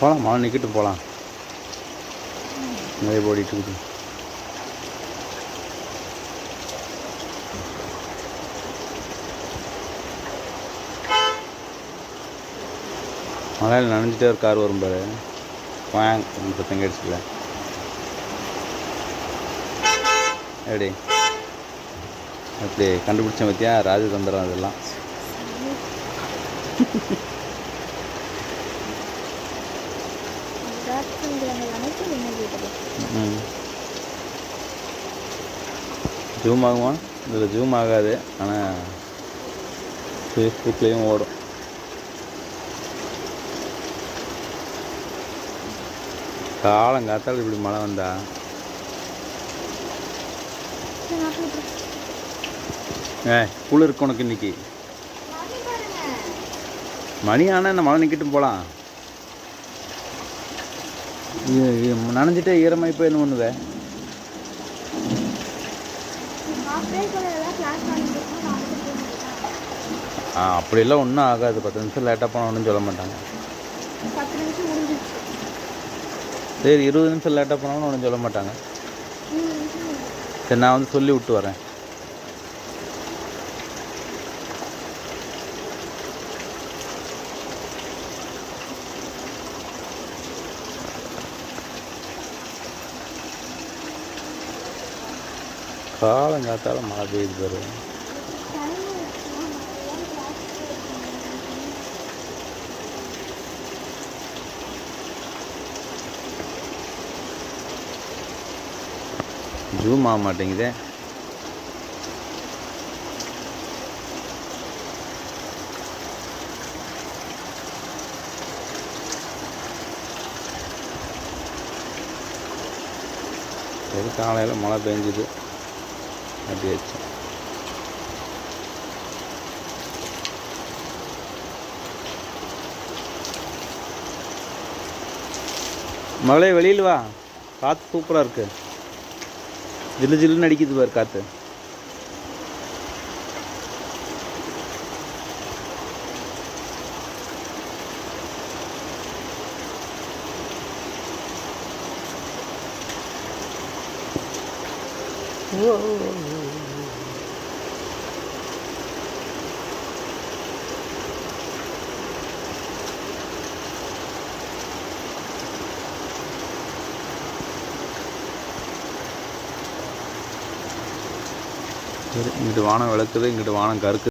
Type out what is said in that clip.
போகலாம் மழை நிற்கிட்டு போகலாம் நிறைய ஓடிட்டு இருக்குது. மழையில் நனைஞ்சிட்டே ஒரு கார் வரும் பாரு. வாங்க சத்தம் கேட்டுச்சுல எப்படி அப்படி கண்டுபிடிச்ச பற்றியா ராஜதந்திரம் அதெல்லாம். ஜூம் ஆகுமா? இதில் ஜூம் ஆகாது. ஆனால் ஃபேஸ்புக்லேயும் ஓடும். காலங்காத்தால் இப்படி மழை வந்தா? ஏ குளிர் இருக்கு உனக்கு இன்னைக்கு. மணி ஆனால் இந்த மழை நிற்கிட்டும் போகலாம் நனைஞ்சிட்டே ஈரமாக போய் என்ன பண்ணுவேன் ஆ அப்படிலாம் ஒன்றும் ஆகாது. பத்து நிமிஷம் லேட்டாக போனால் ஒன்றும் சொல்ல மாட்டாங்க. சரி இருபது நிமிஷம் லேட்டாக போனாலும் ஒன்றும் சொல்ல மாட்டாங்க. சரி நான் வந்து சொல்லி விட்டு வரேன். காலங்காத்தால மழை பெய்யுது பாரு ஜூம் ஆக மாட்டேங்குதே. எது காலையில் மழை பெஞ்சுது? அப்படியாச்சு மகளே வெளியில் வா. காற்று சூப்பராக இருக்குது ஜில்லு ஜில்லுன்னு அடிக்குது பாரு காற்று இங்கிட்டு வானம் விளக்குது இங்கிட்டு வானம் கருக்கு